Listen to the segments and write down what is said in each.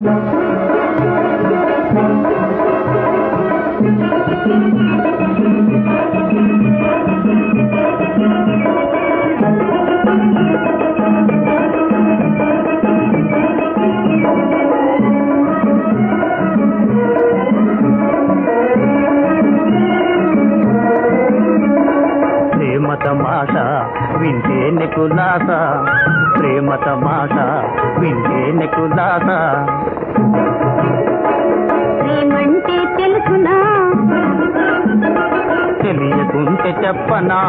ప్రేమ తమాషా వింటే నికులాస ప్రేమ తమాష వింటే నికులాస ప్రేమంటే తెలుసునా? తెలియకుంటే చెప్పనా?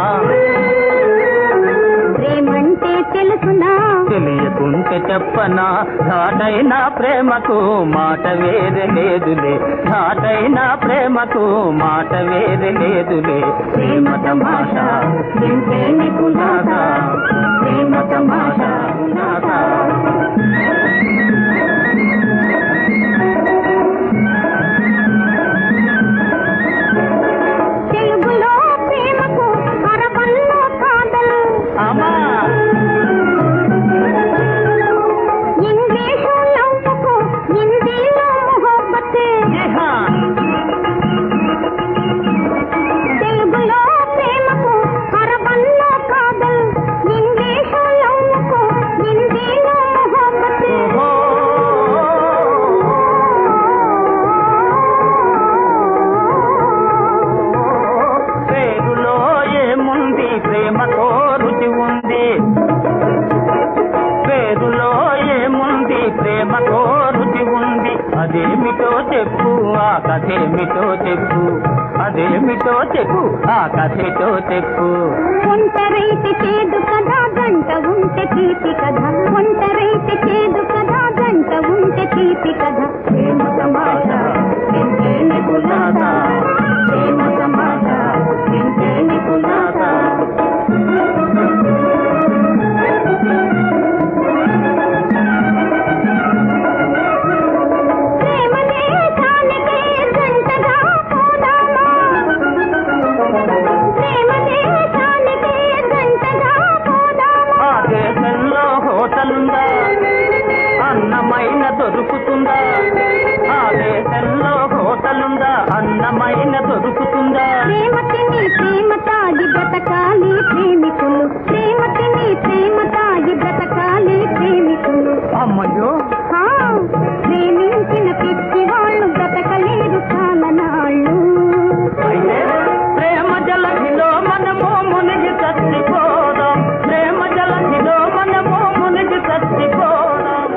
ప్రేమంటే తెలుసునా? తెలియకుంటే చెప్పనా? ఘాటైన ప్రేమకు మాట వేరే లేదులే. ఘాటైన ప్రేమకు మాట వేరే లేదులే. ప్రేమ తమాష ప్రేమతో రుచి ఉంది. పేరులో ఏముంది? ప్రేమతో రుచి ఉంది. అదేమిటో చెప్పు ఆ కథేమిటో చెప్పు. అదేమిటో చెప్పు ఆ కథేటో చెప్పు. ఒంటరైతే చేదు కదా గంట ఉంటే తీపి కథ. అమ్మయ్యో ఆ, ప్రేమించిన పిచ్చి వాళ్ళు బ్రతకలేరు కాలనాళ్ళు ప్రేమ జలధిలో మనము మునిగి చచ్చిపోదాం. ప్రేమ జలధిలో మనము మునిగి చచ్చిపోదాం.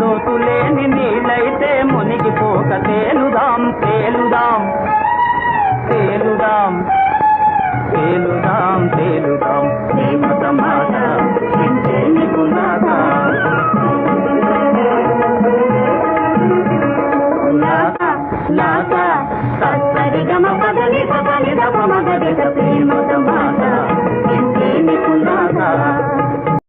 లోతు లేని నీళ్ళైతే మునిగిపోక తేలుదాం తేలుదాం తేలుదాం. பிரபமாக தேசத்தின் மோசம் வாங்க